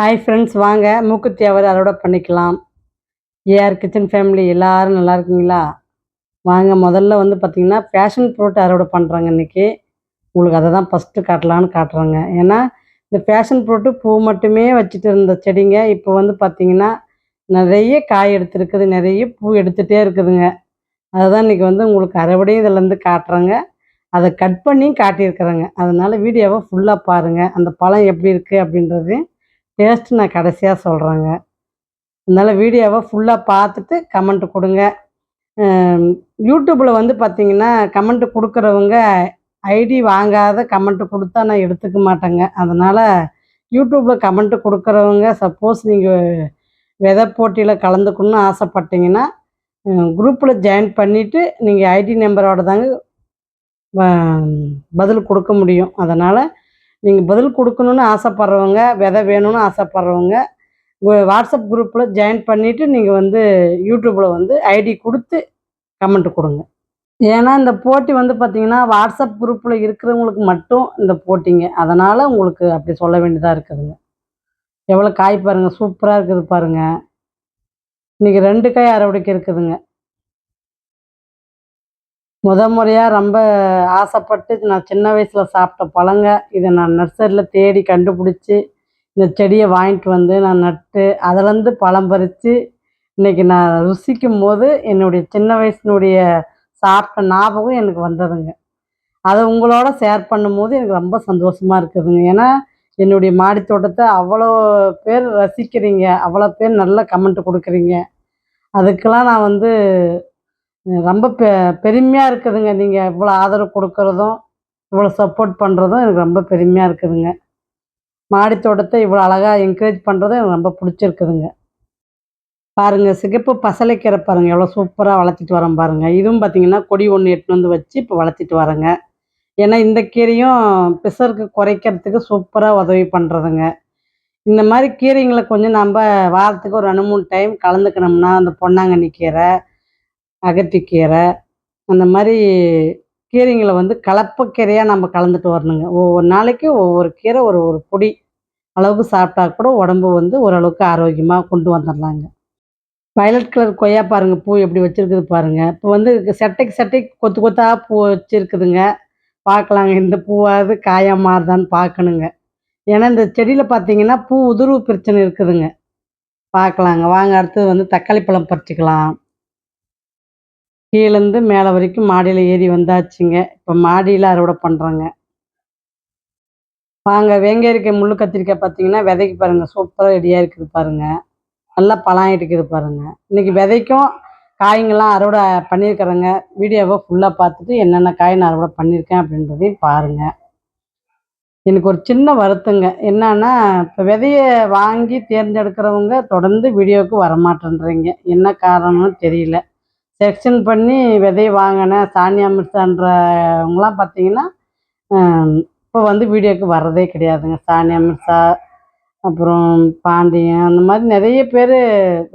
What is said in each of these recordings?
Hi friends வாங்க. மூக்குத்தி அவர் அறுவடை பண்ணிக்கலாம். ஏஆர் கிச்சன் ஃபேமிலி எல்லோரும் நல்லா இருக்கீங்களா? வாங்க முதல்ல வந்து பார்த்திங்கன்னா ஃபேஷன் ஃப்ரூட் அறுவடை பண்ணுறாங்க இன்றைக்கி உங்களுக்கு அதை தான் ஃபஸ்ட்டு காட்டலான்னு காட்டுறாங்க. ஏன்னா இந்த ஃபேஷன் ஃப்ரூட்டு பூ மட்டுமே வச்சுட்டு இருந்த செடிங்க இப்போ வந்து பார்த்திங்கன்னா நிறைய காய் எடுத்துருக்குது நிறைய பூ எடுத்துகிட்டே இருக்குதுங்க. அதுதான் இன்றைக்கி வந்து உங்களுக்கு அறுவடையும் இதிலேருந்து காட்டுறாங்க. அதை கட் பண்ணியும் காட்டியிருக்கிறேங்க. அதனால் வீடியோவை ஃபுல்லாக பாருங்கள் அந்த பழம் எப்படி இருக்குது அப்படின்றது டேஸ்ட்டு நான் கடைசியாக சொல்கிறேங்க அதனால் வீடியோவை ஃபுல்லாக பார்த்துட்டு கமெண்ட் கொடுங்க. யூடியூப்பில் வந்து பார்த்தீங்கன்னா கமெண்ட் கொடுக்குறவங்க ஐடி வாங்காத கமெண்ட் கொடுத்தா நான் எடுத்துக்க மாட்டேங்க. அதனால் யூடியூப்பில் கமெண்ட் கொடுக்குறவங்க சப்போஸ் நீங்கள் விதை போட்டியில் கலந்துக்கணும்னு ஆசைப்பட்டீங்கன்னா குரூப்பில் ஜாயின் பண்ணிவிட்டு நீங்கள் ஐடி நம்பரோட தாங்க வ- பதில் கொடுக்க முடியும். அதனால் நீங்கள் பதில் கொடுக்கணுன்னு ஆசைப்பட்றவங்க விதை வேணும்னு ஆசைப்பட்றவங்க வாட்ஸ்அப் குரூப்பில் ஜாயின் பண்ணிவிட்டு நீங்கள் வந்து யூடியூப்பில் வந்து ஐடி கொடுத்து கமெண்ட் கொடுங்க. ஏன்னா இந்த போட்டி வந்து பார்த்தீங்கன்னா வாட்ஸ்அப் குரூப்பில் இருக்கிறவங்களுக்கு மட்டும் இந்த போட்டிங்க. அதனால் உங்களுக்கு அப்படி சொல்ல வேண்டியதாக இருக்குதுங்க. எவ்வளோ காய் பாருங்கள் சூப்பராக இருக்குது பாருங்கள் இன்றைக்கி ரெண்டு காய் அறுவடைக்கு இருக்குதுங்க. முத முறையாக ரொம்ப ஆசைப்பட்டு நான் சின்ன வயசில் சாப்பிட்ட பழங்க. இதை நான் நர்சரியில் தேடி கண்டுபிடிச்சி இந்த செடியை வாங்கிட்டு வந்து நான் நட்டு அதுலேருந்து பழம் பறித்து இன்றைக்கி நான் ருசிக்கும் போது என்னுடைய சின்ன வயசினுடைய சாப்பிட்ட ஞாபகம் எனக்கு வந்ததுங்க. அதை உங்களோட ஷேர் பண்ணும்போது எனக்கு ரொம்ப சந்தோஷமாக இருக்குதுங்க. ஏன்னா என்னுடைய மாடி தோட்டத்தை அவ்வளோ பேர் ரசிக்கிறீங்க. அவ்வளோ பேர் நல்ல கமெண்ட் கொடுக்குறீங்க. அதுக்கெல்லாம் நான் வந்து ரொம்ப பெ பெருமையாக இருக்குதுங்க. நீங்கள் இவ்வளோ ஆதரவு கொடுக்குறதும் இவ்வளோ சப்போர்ட் பண்ணுறதும் எனக்கு ரொம்ப பெருமையாக இருக்குதுங்க. மாடி தோட்டத்தை இவ்வளோ அழகாக என்கரேஜ் பண்ணுறதும் எனக்கு ரொம்ப பிடிச்சிருக்குதுங்க. பாருங்கள் சிகப்பு பசலைக்கீரை பாருங்கள் எவ்வளோ சூப்பராக வளர்த்திட்டு வரேன் பாருங்கள் இதுவும் பார்த்தீங்கன்னா கொடி ஒன்று எட்டுன்னு வந்து வச்சு இப்போ வளர்த்திட்டு வரேங்க ஏன்னா இந்த கீரையும் ப்ரெஷருக்கு குறைக்கிறதுக்கு சூப்பராக உதவி பண்ணுறதுங்க இந்த மாதிரி கீரைங்களை கொஞ்சம் நம்ம வாரத்துக்கு ஒரு ரெண்டு மூணு டைம் கலந்துக்கணும்னா அந்த பொன்னாங்கண்ணி கீரை அகத்திக்கீரை அந்த மாதிரி கீரைங்களை வந்து கலப்பக்கீரையாக நம்ம கலந்துட்டு வரணுங்க. ஒவ்வொரு நாளைக்கு ஒவ்வொரு கீரை ஒரு ஒரு பொடி அளவுக்கு சாப்பிட்டா கூட உடம்பு வந்து ஓரளவுக்கு ஆரோக்கியமாக கொண்டு வந்துடலாங்க வயலட் கலர் கொய்யா பாருங்கள் பூ எப்படி வச்சுருக்குது பாருங்க. இப்போ வந்து செட்டைக்கு செட்டைக்கு கொத்து கொத்தாக பூ வச்சுருக்குதுங்க. பார்க்கலாங்க இந்த பூவாவது காயா மாறுதான்னு பார்க்கணுங்க. ஏன்னா இந்த செடியில் பார்த்தீங்கன்னா பூ உதிர்வு பிரச்சனை இருக்குதுங்க. பார்க்கலாங்க வாங்க அடுத்தது வந்து தக்காளி பழம் பறிச்சுக்கலாம். கீழேருந்து மேலே வரைக்கும் மாடியில் ஏறி வந்தாச்சுங்க. இப்போ மாடியில் அறுவடை பண்ணுறோங்க வாங்க வெங்காயக்காய் முள்ளு கத்திரிக்காய் பார்த்தீங்கன்னா விதைக்கு பாருங்கள் சூப்பராக ரெடியாக இருக்குது பாருங்கள் நல்லா பழம் இருக்குது பாருங்கள் இன்றைக்கி விதைக்கும் காய்ங்கெல்லாம் அறுவடை பண்ணியிருக்கிறேங்க வீடியோவை ஃபுல்லாக பார்த்துட்டு என்னென்ன காய் நான் அறுவடை பண்ணியிருக்கேன் அப்படின்றதையும் பாருங்கள் எனக்கு ஒரு சின்ன வருத்தங்க. என்னன்னா இப்போ விதையை வாங்கி தேர்ந்தெடுக்கிறவங்க தொடர்ந்து வீடியோவுக்கு வரமாட்டேன்றீங்க. என்ன காரணம்னு தெரியல. செக்ஷன் பண்ணி விதையை வாங்கினேன் சானியா மிர்சான்றவங்களாம் பார்த்தீங்கன்னா இப்போ வந்து வீடியோக்கு வர்றதே கிடையாதுங்க. சானியா மிர்சா அப்புறம் பாண்டியன் அந்த மாதிரி நிறைய பேர்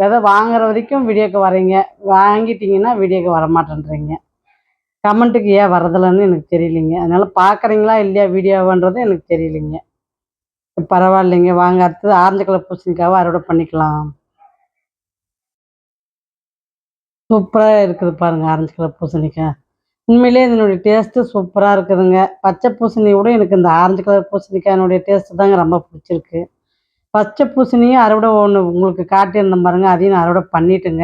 விதை வாங்குற வரைக்கும் வீடியோக்கு வரீங்க. வாங்கிட்டீங்கன்னா வீடியோக்கு வரமாட்டேன்றீங்க. கமெண்ட்டுக்கு ஏன் வரதில்லைன்னு எனக்கு தெரியலைங்க. அதனால் பார்க்குறீங்களா இல்லையா வீடியோவன்றது எனக்கு தெரியலைங்க. பரவாயில்லைங்க. வாங்க அடுத்தது ஆரஞ்சு கலர் பூசணிக்காவை அறுவடை பண்ணிக்கலாம். சூப்பராக இருக்குது பாருங்கள் ஆரஞ்சு கலர் பூசணிக்காய் உண்மையிலே இதனுடைய டேஸ்ட்டு சூப்பராக இருக்குதுங்க. பச்சை பூசணியை விட எனக்கு இந்த ஆரஞ்சு கலர் பூசணிக்காயினுடைய டேஸ்ட்டு தாங்க ரொம்ப பிடிச்சிருக்கு. பச்சை பூசணியும் அறுவடை ஒன்று உங்களுக்கு காட்டியிருந்தேன் பாருங்கள் அதையும் நான் அறுவடை பண்ணிட்டுங்க.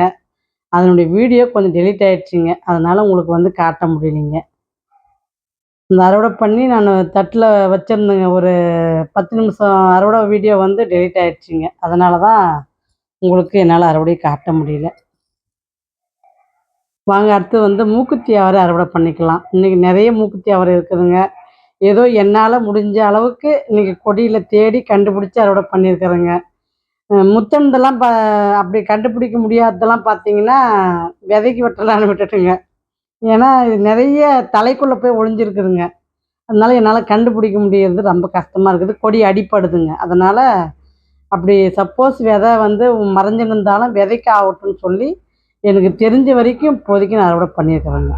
அதனுடைய வீடியோ கொஞ்சம் டெலீட் ஆகிடுச்சிங்க அதனால் உங்களுக்கு வந்து காட்ட முடியலைங்க. இந்த அறுவடை பண்ணி நான் தட்டில் வச்சுருந்தேங்க ஒரு பத்து நிமிஷம் அறுவடை வீடியோ வந்து டெலீட் ஆகிடுச்சிங்க அதனால தான் உங்களுக்கு என்னால் அறுவடையை காட்ட முடியல. வாங்க அடுத்து வந்து மூக்குத்தி அவரை அறுவடை பண்ணிக்கலாம். இன்றைக்கி நிறைய மூக்குத்தி அவரை இருக்குதுங்க. ஏதோ என்னால் முடிஞ்ச அளவுக்கு இன்றைக்கி கொடியில் தேடி கண்டுபிடிச்சி அறுவடை பண்ணியிருக்கிறேங்க. முத்தந்தெல்லாம் ப அப்படி கண்டுபிடிக்க முடியாததெல்லாம் பார்த்தீங்கன்னா விதைக்கு வெட்டலான்னு விட்டுட்டுங்க. ஏன்னா இது நிறைய தலைக்குள்ளே போய் ஒழிஞ்சிருக்குதுங்க அதனால என்னால் கண்டுபிடிக்க முடியறது ரொம்ப கஷ்டமாக இருக்குது. கொடி அடிப்படுதுங்க அதனால் அப்படி சப்போஸ் விதை வந்து மறைஞ்சிருந்தாலும் விதைக்கு ஆகட்டும்னு சொல்லி எனக்கு தெரிஞ்ச வரைக்கும் இப்போதைக்கு நான் அறுவடை பண்ணியிருக்கிறேங்க.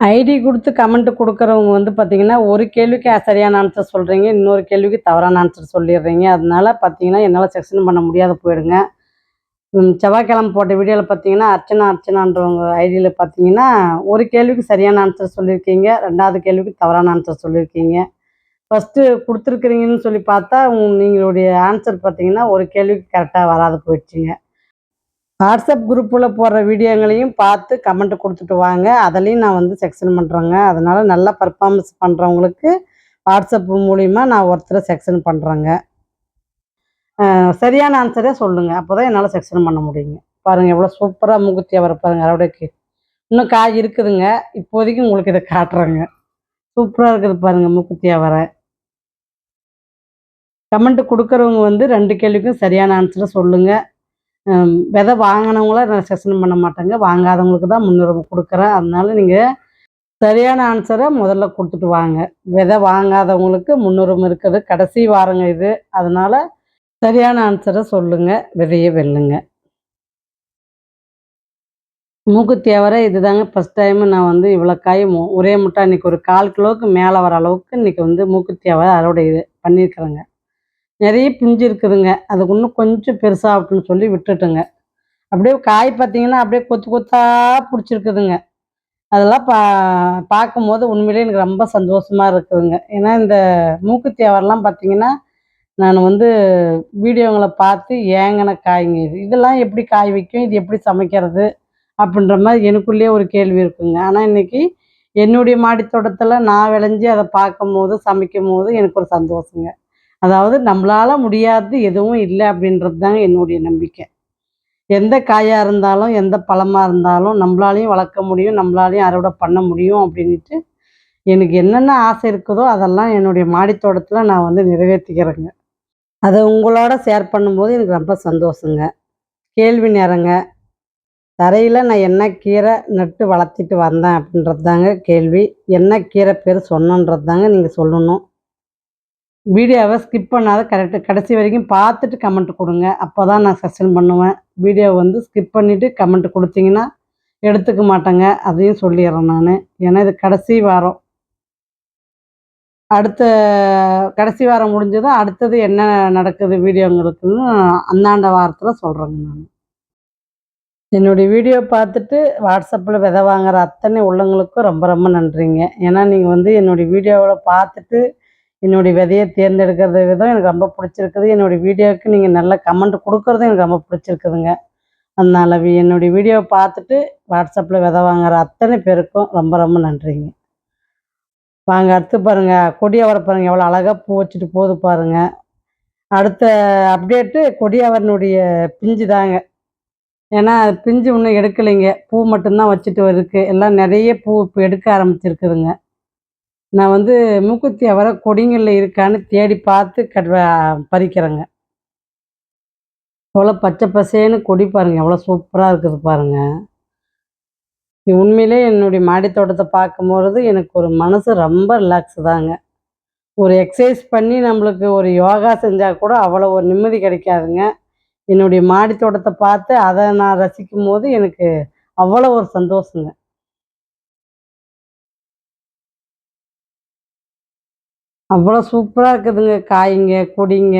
ஐடி கொடுத்து கமெண்ட் கொடுக்குறவங்க வந்து பார்த்தீங்கன்னா ஒரு கேள்விக்கு சரியான ஆன்சர் சொல்கிறீங்க இன்னொரு கேள்விக்கு தவறான ஆன்சர் சொல்லிடுறீங்க. அதனால பார்த்தீங்கன்னா என்னால் செக்ஷன் பண்ண முடியாத போயிடுங்க. செவ்வாய்க்கிழமை போட்ட வீடியோவில் பார்த்தீங்கன்னா அர்ச்சனா அர்ச்சனான்றவங்க ஐடியில் பார்த்தீங்கன்னா ஒரு கேள்விக்கு சரியான ஆன்சர் சொல்லியிருக்கீங்க ரெண்டாவது கேள்விக்கு தவறான ஆன்சர் சொல்லியிருக்கீங்க. ஃபஸ்ட்டு கொடுத்துருக்குறீங்கன்னு சொல்லி பார்த்தா நீங்களுடைய ஆன்சர் பார்த்தீங்கன்னா ஒரு கேள்விக்கு கரெக்டாக வராது போயிடுச்சுங்க. வாட்ஸ்அப் குரூப்பில் போடுற வீடியோங்களையும் பார்த்து கமெண்ட் கொடுத்துட்டு வாங்க. அதுலேயும் நான் வந்து செக்ஷன் பண்ணுறேங்க அதனால் நல்லா பர்ஃபார்மன்ஸ் பண்ணுறவங்களுக்கு வாட்ஸ்அப் மூலிமா நான் ஒருத்தரை செக்ஷன் பண்ணுறேங்க சரியான ஆன்சரே சொல்லுங்கள் அப்போ தான் என்னால் செக்ஷன் பண்ண முடியுங்க. பாருங்கள் எவ்வளோ சூப்பராக மூக்குத்தி வர பாருங்கள் அறுவடைக்கு இன்னும் காய் இருக்குதுங்க. இப்போதைக்கு உங்களுக்கு இதை காட்டுறேங்க. சூப்பராக இருக்குது பாருங்கள் மூக்குத்தி அவரை கமெண்ட் கொடுக்குறவங்க வந்து ரெண்டு கேள்விக்கும் சரியான ஆன்சரை சொல்லுங்கள் விதை வாங்கினவங்கள நான் செஷன் பண்ண மாட்டேங்க. வாங்காதவங்களுக்கு தான் முன்னுரிமை கொடுக்குறேன். அதனால நீங்கள் சரியான ஆன்சரை முதல்ல கொடுத்துட்டு வாங்க. விதை வாங்காதவங்களுக்கு முன்னுரிமை இருக்கிறது கடைசி வாரங்க இது. அதனால சரியான ஆன்சரை சொல்லுங்கள் விதையை வெல்லுங்க. மூக்குத்தி அவரை இதுதாங்க ஃபஸ்ட் டைம் நான் வந்து இவ்வளோ காய் ஒரே முட்டை. இன்னைக்கு ஒரு கால் கிலோவுக்கு மேலே வர அளவுக்கு இன்னைக்கு வந்து மூக்குத்தி அவரை அறுவடை இது பண்ணியிருக்கிறேங்க. நிறைய பிஞ்சு இருக்குதுங்க. அதுக்கு இன்னும் கொஞ்சம் பெருசாகட்டும்னு சொல்லி விட்டுட்டுங்க. அப்படியே காய் பார்த்தீங்கன்னா அப்படியே கொத்து கொத்தா பிடிச்சிருக்குதுங்க. அதெல்லாம் பா பார்க்கும்போது உண்மையிலேயே எனக்கு ரொம்ப சந்தோஷமாக இருக்குதுங்க. ஏன்னா இந்த மூக்குத்தி அவரெல்லாம் பார்த்தீங்கன்னா நான் வந்து வீடியோங்களை பார்த்து ஏங்கின காய்ங்க இது. இதெல்லாம் எப்படி காய் வைக்கும்? இது எப்படி சமைக்கிறது? அப்படின்ற மாதிரி எனக்குள்ளேயே ஒரு கேள்வி இருக்குங்க. ஆனால் இன்றைக்கி என்னுடைய மாடித்தோட்டத்தில் நான் விளைஞ்சி அதை பார்க்கும்போது சமைக்கும் போது எனக்கு ஒரு சந்தோஷங்க. அதாவது நம்மளால முடியாது எதுவும் இல்லை அப்படின்றது தாங்க என்னுடைய நம்பிக்கை. எந்த காயாக இருந்தாலும் எந்த பழமாக இருந்தாலும் நம்மளாலையும் வளர்க்க முடியும் நம்மளாலையும் அறுவடை பண்ண முடியும் அப்படின்ட்டு எனக்கு என்னென்ன ஆசை இருக்குதோ அதெல்லாம் என்னுடைய மாடித்தோட்டத்தில் நான் வந்து நிறைவேற்றிக்கிறேங்க அதை உங்களோட ஷேர் பண்ணும்போது எனக்கு ரொம்ப சந்தோஷங்க. கேள்வி நேரங்க. தரையில் நான் என்ன கீரை நட்டு வளர்த்திட்டு வந்தேன் அப்படின்றது தாங்க கேள்வி. என்ன கீரை பேர் சொன்னன்றது தாங்க நீங்கள் சொல்லணும். வீடியோவை ஸ்கிப் பண்ணாத கரெக்டு கடைசி வரைக்கும் பார்த்துட்டு கமெண்ட் கொடுங்க. அப்போ தான் நான் செஷன் பண்ணுவேன். வீடியோ வந்து ஸ்கிப் பண்ணிவிட்டு கமெண்ட் கொடுத்தீங்கன்னா எடுத்துக்க மாட்டேங்க. அதையும் சொல்லிடுறேன் நான். ஏன்னா இது கடைசி வாரம். அடுத்த கடைசி வாரம் முடிஞ்சதும் அடுத்தது என்ன நடக்குது வீடியோங்களுக்குன்னு அந்தாண்ட வாரத்தில் சொல்கிறேங்க நான். என்னுடைய வீடியோ பார்த்துட்டு வாட்ஸ்அப்பில் விதை வாங்குற அத்தனை உள்ளவங்களுக்கும் ரொம்ப ரொம்ப நன்றிங்க. ஏன்னா நீங்கள் வந்து என்னுடைய வீடியோவில் பார்த்துட்டு என்னுடைய விதையை தேர்ந்தெடுக்கிறது விதம் எனக்கு ரொம்ப பிடிச்சிருக்குது. என்னுடைய வீடியோவுக்கு நீங்கள் நல்ல கமெண்ட் கொடுக்குறதும் எனக்கு ரொம்ப பிடிச்சிருக்குதுங்க. அதனால் என்னுடைய வீடியோவை பார்த்துட்டு வாட்ஸ்அப்பில் விதை வாங்குற அத்தனை பேருக்கும் ரொம்ப ரொம்ப நன்றிங்க. வாங்க அடுத்து பாருங்கள் கொடியவரை பாருங்கள் எவ்வளோ அழகாக பூ வச்சுட்டு போகுது பாருங்கள் அடுத்த அப்டேட்டு கொடியவரனுடைய பிஞ்சு தாங்க. ஏன்னா பிஞ்சு ஒன்றும் எடுக்கலைங்க. பூ மட்டும்தான் வச்சுட்டு இருக்குது எல்லாம் நிறைய பூ இப்போ எடுக்க ஆரம்பிச்சிருக்குதுங்க. நான் வந்து மூக்குத்தி அவரை கொடிங்களில் இருக்கான்னு தேடி பார்த்து கட் பறிக்கிறேங்க. எவ்வளோ பச்சை பசேன்னு கொடி பாருங்க எவ்வளோ சூப்பராக இருக்குது பாருங்கள் இது உண்மையிலே என்னுடைய மாடி தோட்டத்தை பார்க்கும்பொழுது எனக்கு ஒரு மனசு ரொம்ப ரிலாக்ஸ் தாங்க. ஒரு எக்ஸசைஸ் பண்ணி நம்மளுக்கு ஒரு யோகா செஞ்சால் கூட அவ்வளோ ஒரு நிம்மதி கிடைக்காதுங்க. என்னுடைய மாடி தோட்டத்தை பார்த்து அதை நான் ரசிக்கும் போது எனக்கு அவ்வளோ ஒரு சந்தோஷங்க. அவ்வளோ சூப்பராக இருக்குதுங்க. காய்ங்க கொடிங்க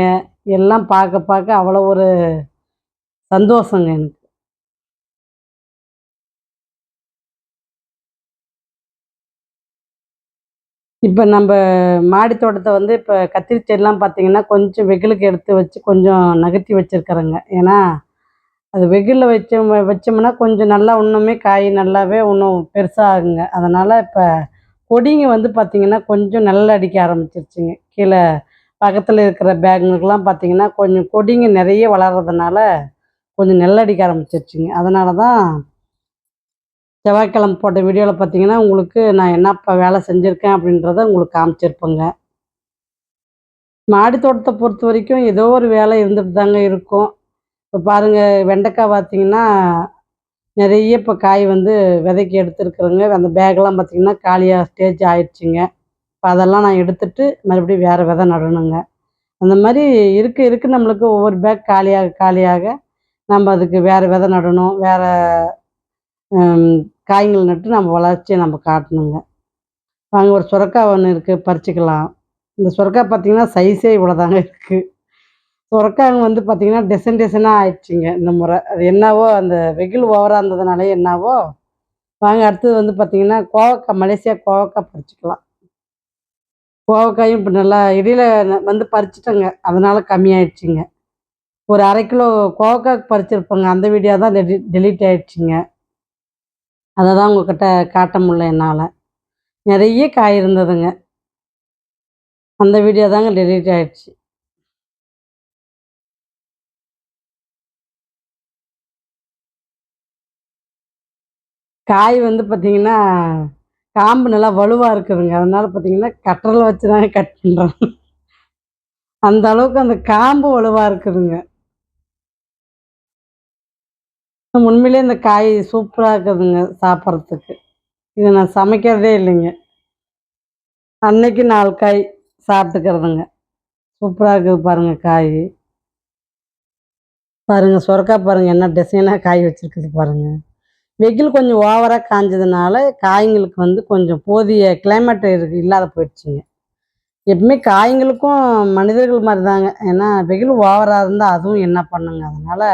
எல்லாம் பார்க்க பார்க்க அவ்வளோ ஒரு சந்தோஷங்க எனக்கு. இப்போ நம்ம மாடி தோட்டத்தை வந்து இப்போ கத்திரி செடிலாம் பார்த்தீங்கன்னா கொஞ்சம் வெயிலுக்கு எடுத்து வச்சு கொஞ்சம் நகர்த்தி வச்சுருக்குறேங்க. ஏன்னா அது வெயிலில் வச்சோம் வச்சோம்னா கொஞ்சம் நல்லா இன்னுமே காய் நல்லாவே இன்னும் பெருசாகுங்க. அதனால் இப்போ கொடிங்க வந்து பார்த்தீங்கன்னா கொஞ்சம் நல்லா அடிக்க ஆரம்பிச்சிருச்சுங்க. கீழே பக்கத்தில் இருக்கிற பேங்குக்கெலாம் பார்த்தீங்கன்னா கொஞ்சம் கொடிங்க நிறைய வளர்கிறதுனால கொஞ்சம் நெல்லடிக்க ஆரம்பிச்சிருச்சுங்க. அதனால தான் செவ்வாய்க்கிழமை போட்ட வீடியோவில் பார்த்தீங்கன்னா உங்களுக்கு நான் என்னப்பா வேலை செஞ்சுருக்கேன் அப்படின்றத உங்களுக்கு காமிச்சிருப்பேங்க. மாடி தோட்டத்தை பொறுத்த வரைக்கும் ஏதோ ஒரு வேலை இருந்துட்டு தாங்க இருக்கும். இப்போ பாருங்கள் வெண்டைக்காய் பார்த்தீங்கன்னா நிறைய இப்போ காய் வந்து விதைக்கு எடுத்துருக்குறேங்க. அந்த பேக்கெல்லாம் பார்த்தீங்கன்னா காலியாக ஸ்டேஜ் ஆயிடுச்சுங்க. இப்போ அதெல்லாம் நான் எடுத்துட்டு மறுபடியும் வேறு விதை நடணுங்க. அந்த மாதிரி இருக்க இருக்க. நம்மளுக்கு ஒவ்வொரு பேக் காலியாக காலியாக நம்ம அதுக்கு வேறு விதை நடணும். வேறு காய்கள் நட்டு நம்ம வளர்ச்சியை நம்ம காட்டணுங்க. வாங்க ஒரு சுரக்காய் ஒன்று இருக்குது பறிச்சுக்கலாம். இந்த சுரக்காய் பார்த்தீங்கன்னா சைஸே இவ்வளோதாங்க இருக்குது சுரக்காங்க வந்து பார்த்தீங்கன்னா டிசைன் டிசைனாக ஆயிடுச்சுங்க இந்த முறை. அது என்னவோ அந்த வெயில் ஓவராக இருந்ததுனாலே என்னவோ. வாங்க அடுத்தது வந்து பார்த்தீங்கன்னா கோவக்காய் மலேசியா கோவக்காய் பறிச்சுக்கலாம். கோவக்காயும் இப்போ நல்லா இடையில வந்து பறிச்சிட்டேங்க. அதனால கம்மியாயிடுச்சுங்க ஒரு அரை கிலோ கோவக்காய் பறிச்சிருப்பேங்க. அந்த வீடியோ தான் டெலீட் ஆயிடுச்சுங்க. அதை தான் உங்ககிட்ட காட்ட முடியல என்னால். நிறைய காய் இருந்ததுங்க. அந்த வீடியோ தாங்க டெலீட் ஆயிடுச்சு. காய் வந்து பார்த்தீங்கன்னா காம்பு நல்லா வலுவாக இருக்குதுங்க. அதனால பார்த்தீங்கன்னா கட்டரில் வச்சு தாங்க கட் பண்ணுறோம் அந்த அளவுக்கு அந்த காம்பு வலுவாக இருக்குதுங்க. உண்மையிலே இந்த காய் சூப்பராக இருக்குதுங்க சாப்பிட்றதுக்கு. இதை நான் சமைக்கிறதே இல்லைங்க. அன்னைக்கு நாலு காய் சாப்பிட்டுக்கிறதுங்க. சூப்பராக இருக்குது பாருங்கள் காய். பாருங்கள் சுரக்காய் பாருங்கள் என்ன டிசைனாக காய் வச்சுருக்குது பாருங்கள் வெயில் கொஞ்சம் ஓவராக காஞ்சதுனால காய்ங்களுக்கு வந்து கொஞ்சம் போதிய கிளைமேட் இருக்கு இல்லாத போயிடுச்சுங்க. எப்பவுமே காய்ங்களுக்கும் மனிதர்கள் மாதிரி தாங்க ஏன்னா வெயில் ஓவராக இருந்தால் அதுவும் என்ன பண்ணுங்க? அதனால்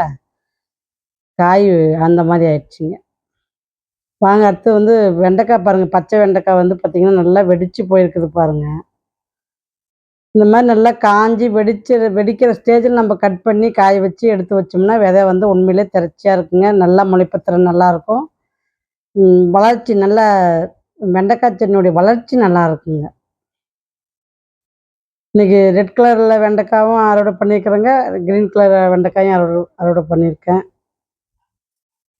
காய் அந்த மாதிரி ஆயிடுச்சுங்க. வாங்க அடுத்து வந்து வெண்டைக்காய் பாருங்கள் பச்சை வெண்டைக்காய் வந்து பார்த்திங்கன்னா நல்லா வெடிச்சு போயிருக்குது பாருங்கள் இந்த மாதிரி நல்லா காஞ்சி வெடிச்சு வெடிக்கிற ஸ்டேஜில் நம்ம கட் பண்ணி காய வச்சு எடுத்து வச்சோம்னா விதை வந்து உண்மையிலே திறச்சியாக இருக்குங்க. நல்லா முளைப்பத்திரம் நல்லாயிருக்கும் வளர்ச்சி நல்லா வெண்டைக்காய் செடியினுடைய வளர்ச்சி நல்லா இருக்குங்க. இன்னைக்கு ரெட் கலரில் வெண்டைக்காயும் அறுவடை பண்ணியிருக்கிறேங்க. க்ரீன் கலர் வெண்டைக்காயும் அறுவடை அறுவடை பண்ணியிருக்கேன்.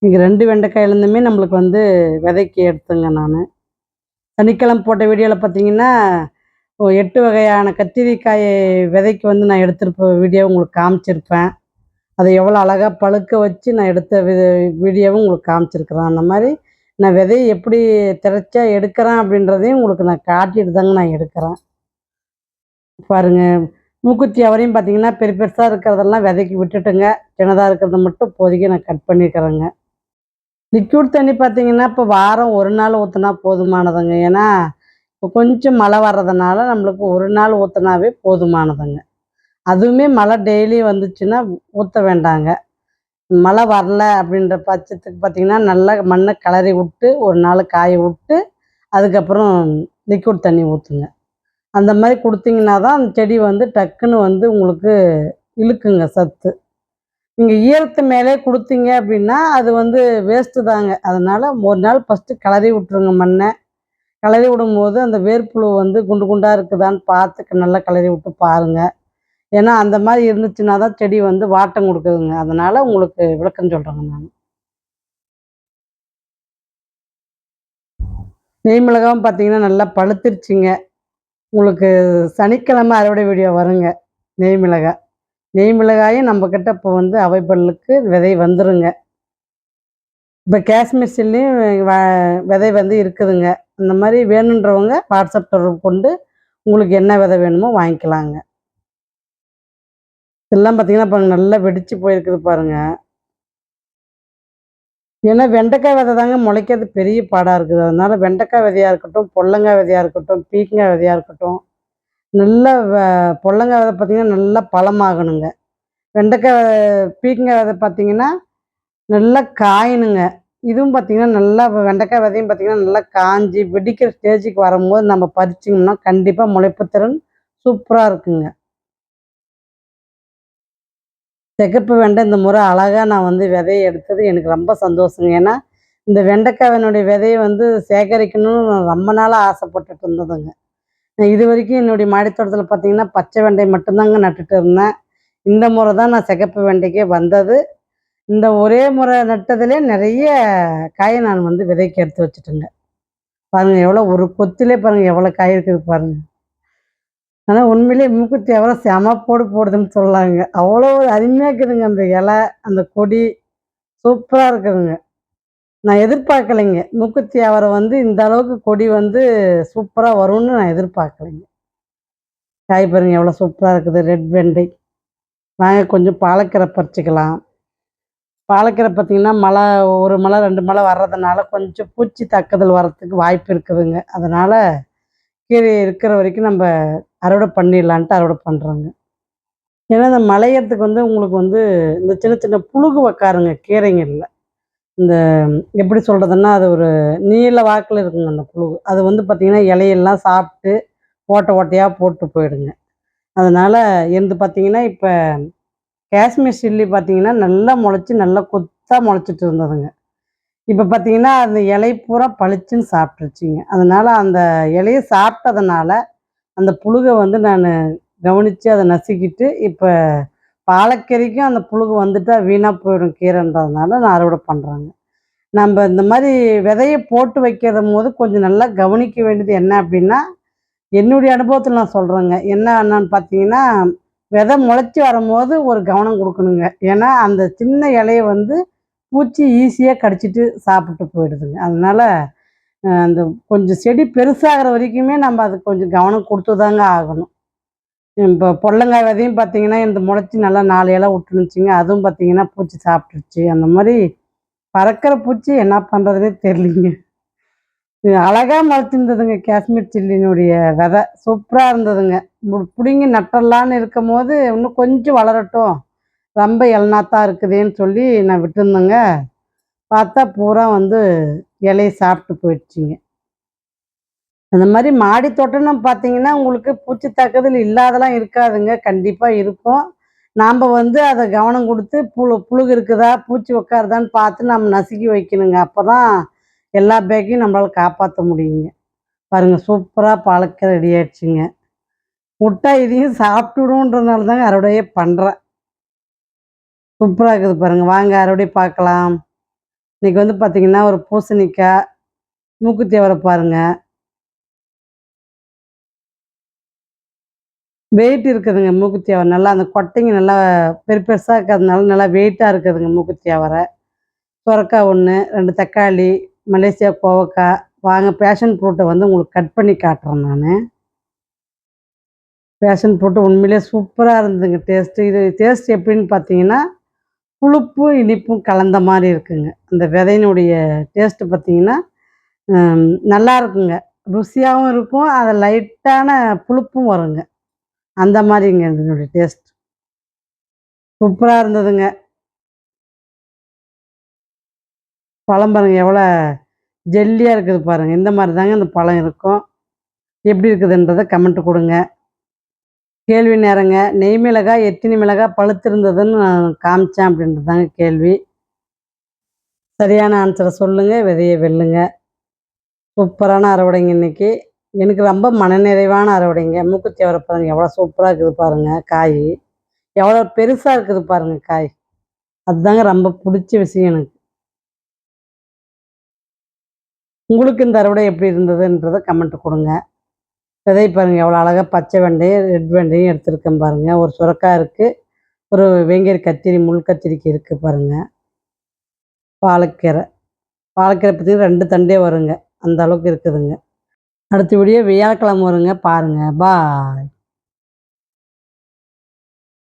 இன்றைக்கி ரெண்டு வெண்டைக்காயிலேருந்துமே நம்மளுக்கு வந்து விதைக்கு எடுத்துங்க நான். சனிக்கிழமை போட்ட வீடியோவில் பார்த்தீங்கன்னா எட்டு வகையான கத்திரிக்காய் விதைக்கு வந்து நான் எடுத்திருப்ப வீடியோ உங்களுக்கு காமிச்சிருப்பேன். அதை எவ்வளோ அழகாக பழுக்க வச்சு நான் எடுத்த வித வீடியோவும் உங்களுக்கு காமிச்சிருக்கிறேன். அந்த மாதிரி நான் விதையை எப்படி திரைச்சா எடுக்கிறேன் அப்படின்றதையும் உங்களுக்கு நான் காட்டிட்டு தாங்க நான் எடுக்கிறேன். பாருங்க மூக்குத்தி அவரையும் பார்த்தீங்கன்னா பெரிய பெருசாக இருக்கிறதெல்லாம் விதைக்கு விட்டுட்டுங்க. சின்னதாக இருக்கிறத மட்டும் இப்போதைக்கு நான் கட் பண்ணியிருக்கிறேங்க லிக்யூட் தண்ணி பார்த்தீங்கன்னா இப்போ வாரம் ஒரு நாள் ஊற்றினா போதுமானதுங்க. ஏன்னா கொஞ்சம் மழை வர்றதுனால நம்மளுக்கு ஒரு நாள் ஊற்றினாவே போதுமானதுங்க. அதுவுமே மழை டெய்லி வந்துச்சுன்னா ஊற்ற வேண்டாங்க. மழை வரல அப்படின்ற பட்சத்துக்கு பார்த்தீங்கன்னா நல்லா மண்ணை கிளறி விட்டு ஒரு நாள் காய விட்டு அதுக்கப்புறம் லிக்விட் தண்ணி ஊற்றுங்க அந்த மாதிரி கொடுத்தீங்கன்னா தான் அந்த செடி வந்து டக்குன்னு வந்து உங்களுக்கு இழுக்குங்க சத்து. நீங்கள் ஈரத்து மேலே கொடுத்தீங்க அப்படின்னா அது வந்து வேஸ்ட்டு தாங்க. அதனால் ஒரு நாள் ஃபஸ்ட்டு கிளறி விட்ருங்க மண்ணை. கிளறி விடும்போது அந்த வேர்ப்புழு வந்து குண்டு குண்டாக இருக்குதான்னு பார்த்து நல்லா கிளறி விட்டு பாருங்கள் ஏன்னா அந்த மாதிரி இருந்துச்சுன்னா தான் செடி வந்து வாட்டம் கொடுக்குதுங்க. அதனால் உங்களுக்கு விளக்கம் சொல்கிறேங்க நான். நெய் மிளகாவும் பார்த்தீங்கன்னா நல்லா பழுத்துருச்சுங்க. உங்களுக்கு சனிக்கிழமை அறுவடை வீடியோ வருங்க. நெய் மிளகாய். நெய் மிளகாயும் நம்மக்கிட்ட இப்போ வந்து அவைபல்லுக்கு விதை வந்துருங்க. இப்போ காஷ்மீர் சில்லியும் விதை வந்து இருக்குதுங்க. அந்த மாதிரி வேணுன்றவங்க வாட்ஸ்அப் தொடர்பு கொண்டு உங்களுக்கு என்ன விதை வேணுமோ வாங்கிக்கலாங்க. இதெல்லாம் பார்த்தீங்கன்னா இப்போ நல்லா வெடிச்சு போயிருக்குது பாருங்க. ஏன்னா வெண்டைக்காய் விதை தாங்க முளைக்கிறது பெரிய பாடாக இருக்குது. அதனால வெண்டைக்காய் விதையாக இருக்கட்டும் பொல்லங்காய் விதையாக இருக்கட்டும் பீக்கங்காய் விதையாக இருக்கட்டும் நல்ல வ- பொல்லங்காய் விதை பார்த்தீங்கன்னா நல்லா பழமாகணுங்க. வெண்டைக்காய் பீக்கங்காய் விதை பார்த்தீங்கன்னா நல்லா காயினுங்க இதுவும் பார்த்தீங்கன்னா நல்லா வெண்டைக்காய் விதையும் பார்த்தீங்கன்னா நல்லா காஞ்சி வெடிக்கிற ஸ்டேஜுக்கு வரும்போது நம்ம பறிச்சிங்கன்னா கண்டிப்பாக முளைப்புத்திறன் சூப்பராக இருக்குங்க. சிகப்பு வெண்டை இந்த முறை அழகாக நான் வந்து விதையை எடுத்தது எனக்கு ரொம்ப சந்தோஷங்க. ஏன்னா இந்த வெண்டைக்காவினுடைய விதையை வந்து சேகரிக்கணும்னு நான் ரொம்ப நாளாக ஆசைப்பட்டுட்டு இருந்ததுங்க. நான் இது வரைக்கும் என்னுடைய மாடித்தோட்டத்தில் பார்த்தீங்கன்னா பச்சை வெண்டை மட்டும்தாங்க நட்டுட்டு இருந்தேன். இந்த முறை தான் நான் சிகப்பு வெண்டைக்கே வந்தது. இந்த ஒரே முறை நட்டதுலே நிறைய காயை நான் வந்து விதைக்கு எடுத்து வச்சுட்டேங்க. பாருங்கள் எவ்வளோ ஒரு கொத்திலே பாருங்கள் எவ்வளோ காய் இருக்குது பாருங்கள் ஆனால் உண்மையிலேயே மூக்குத்தி எவ்வளோ செம போடு போடுதுன்னு சொல்லாங்க. அவ்வளோ ஒரு அருமையாக இருக்குதுங்க அந்த இலை அந்த கொடி. சூப்பராக இருக்குதுங்க. நான் எதிர்பார்க்கலைங்க. மூக்குத்தி அவரை வந்து இந்த அளவுக்கு கொடி வந்து சூப்பராக வரும்னு நான் எதிர்பார்க்கலைங்க. காய் பாருங்க எவ்வளோ சூப்பராக இருக்குது. ரெட் வெண்டை. வாங்க கொஞ்சம் பாலக்கீரை பறிச்சிக்கலாம். பாலக்கீரை பார்த்தீங்கன்னா மழை ஒரு மழை ரெண்டு மழை வர்றதுனால கொஞ்சம் பூச்சி தாக்குதல் வர்றதுக்கு வாய்ப்பு இருக்குதுங்க. அதனால் கீரை இருக்கிற வரைக்கும் நம்ம அறுவடை பண்ணிடலான்ட்டு அறுவடை பண்ணுறோங்க ஏன்னா இந்த மலையறதுக்கு வந்து உங்களுக்கு வந்து இந்த சின்ன சின்ன புழுகு உக்காருங்க கீரைங்களில். இந்த எப்படி சொல்கிறதுன்னா அது ஒரு நீல வாக்கில் இருக்குங்க அந்த புழுகு. அது வந்து பார்த்திங்கன்னா இலையெல்லாம் சாப்பிட்டு ஓட்டை ஓட்டையாக போட்டு போயிடுங்க. அதனால் இருந்து பார்த்திங்கன்னா இப்போ காஷ்மீர் சில்லி பார்த்தீங்கன்னா நல்லா முளைச்சி நல்லா கொத்தாக முளைச்சிட்டு இருந்ததுங்க. இப்போ பார்த்தீங்கன்னா அந்த இலை பூரா பளிச்சுன்னு சாப்பிட்ருச்சிங்க அதனால் அந்த இலையை சாப்பிட்டதுனால அந்த புழுகை வந்து நான் கவனித்து அதை நசுக்கிட்டு இப்போ பாலக்கீரைக்கும் அந்த புழுகு வந்துட்டா வீணாக போயிடும் கீரைன்றதுனால நான் அறுவடை பண்ணுறேங்க நம்ம இந்த மாதிரி விதையை போட்டு வைக்கிற போது கொஞ்சம் நல்லா கவனிக்க வேண்டியது என்ன அப்படின்னா என்னுடைய அனுபவத்தில் நான் சொல்கிறேங்க என்ன என்னன்னு பார்த்தீங்கன்னா விதை முளைச்சி வரும்போது ஒரு கவனம் கொடுக்கணுங்க. ஏன்னா அந்த சின்ன இலைய வந்து பூச்சி ஈஸியாக கடிச்சிட்டு சாப்பிட்டு போயிடுதுங்க. அதனால அந்த கொஞ்சம் செடி பெருசாகிற வரைக்குமே நம்ம அதுக்கு கொஞ்சம் கவனம் கொடுத்து தாங்க ஆகணும். இப்போ பொடலங்காய் விதையும் பார்த்தீங்கன்னா இந்த முளைச்சி நல்லா நாலு இலை விட்டுனுச்சுங்க அதுவும் பார்த்தீங்கன்னா பூச்சி சாப்பிட்டுருச்சு. அந்த மாதிரி பறக்கிற பூச்சி என்ன பண்ணுறதுனே தெரியலிங்க. அழகாக அழகா முளைச்சிருந்ததுங்க காஷ்மீர் சில்லினுடைய விதை. சூப்பராக இருந்ததுங்க. பிடுங்கி நட்டலான்னு இருக்கும் போது இன்னும் கொஞ்சம் வளரட்டும். ரொம்ப இளநாத்தான் இருக்குதேன்னு சொல்லி நான் விட்டுருந்தேங்க. பார்த்தா பூரா வந்து இலையை சாப்பிட்டு போயிடுச்சுங்க. அந்த மாதிரி மாடி தோட்டம்னு பார்த்தீங்கன்னா உங்களுக்கு பூச்சி தாக்குதல் இல்லாதெல்லாம் இருக்காதுங்க. கண்டிப்பாக இருக்கும். நாம் வந்து அதை கவனம் கொடுத்து புழு புழுகு இருக்குதா பூச்சி உட்காருதான்னு பார்த்து நம்ம நசுக்கி வைக்கணுங்க. அப்போ தான் எல்லா பேக்கையும் நம்மளால் காப்பாற்ற முடியுங்க. பாருங்கள் சூப்பராக பழக்க ரெடி ஆயிடுச்சுங்க. முட்டை இதையும் சாப்பிட்டுடுன்றதுனால தாங்க அறுவடையே பண்ணுறேன் சூப்பராக இருக்குது பாருங்கள் வாங்க அறுவடை பார்க்கலாம். இன்னைக்கு வந்து பார்த்தீங்கன்னா ஒரு பூசணிக்காய் மூக்குத்தி அவரை பாருங்கள் வெயிட் இருக்குதுங்க மூக்குத்தி அவரை நல்லா அந்த கொட்டைங்க நல்லா பெரு பெருசாக இருக்கிறதுனால நல்லா வெயிட்டாக இருக்குதுங்க மூக்குத்தி அவரை சுரக்காய் ஒன்று ரெண்டு தக்காளி மலேசியா கோவக்காய் வாங்க பேஷன் ஃப்ரூட்டை வந்து உங்களுக்கு கட் பண்ணி காட்டுறேன் நான். பேஷன் ஃப்ரூட்டு உண்மையிலே சூப்பராக இருந்ததுங்க. டேஸ்ட்டு இது டேஸ்ட் எப்படின்னு பார்த்தீங்கன்னா புளிப்பும் இனிப்பும் கலந்த மாதிரி இருக்குங்க. அந்த விதையினுடைய டேஸ்ட்டு பார்த்தீங்கன்னா நல்லா இருக்குங்க. ருசியாகவும் இருக்கும். அது லைட்டான புளிப்பும் வருங்க. அந்த மாதிரிங்க இதனுடைய டேஸ்ட் சூப்பராக இருந்ததுங்க. பழம் பாருங்க எவ்வளோ ஜெல்லியாக இருக்குது பாருங்கள் இந்த மாதிரி தாங்க இந்த பழம் இருக்கும். எப்படி இருக்குதுன்றதை கமெண்ட் கொடுங்க. கேள்வி நேரங்க. நெய் மிளகாய் எத்தினி மிளகாய் பழுத்திருந்ததுன்னு நான் காமிச்சேன் அப்படின்றது தாங்க கேள்வி. சரியான ஆன்சரை சொல்லுங்கள் விதையை வெல்லுங்க. சூப்பரான அறுவடைங்க இன்னைக்கு. எனக்கு ரொம்ப மனநிறைவான அறுவடைங்க. மூக்குத்தி அவரை பாருங்க எவ்வளோ சூப்பராக இருக்குது பாருங்கள் காய். எவ்வளோ பெருசாக இருக்குது பாருங்கள் காய். அதுதாங்க ரொம்ப பிடிச்ச விஷயம் எனக்கு. உங்களுக்கு இந்த அறுவடை எப்படி இருந்ததுன்றதை கமெண்ட் கொடுங்க. விதை பாருங்க எவ்வளோ அழகாக பச்சை வெண்டையும் ரெட் வெண்டையும் எடுத்துருக்கேன் பாருங்க. ஒரு சுரக்காய் இருக்குது ஒரு வெங்கரி கத்திரி முள் கத்திரிக்கு இருக்குது பாருங்க. பாலக்கீரை. பாலக்கீரை பற்றி ரெண்டு தண்டே வருங்க அந்த அளவுக்கு இருக்குதுங்க. அடுத்த வீடியோ வியாழக்கிழமை வருங்க பாருங்க. பாய்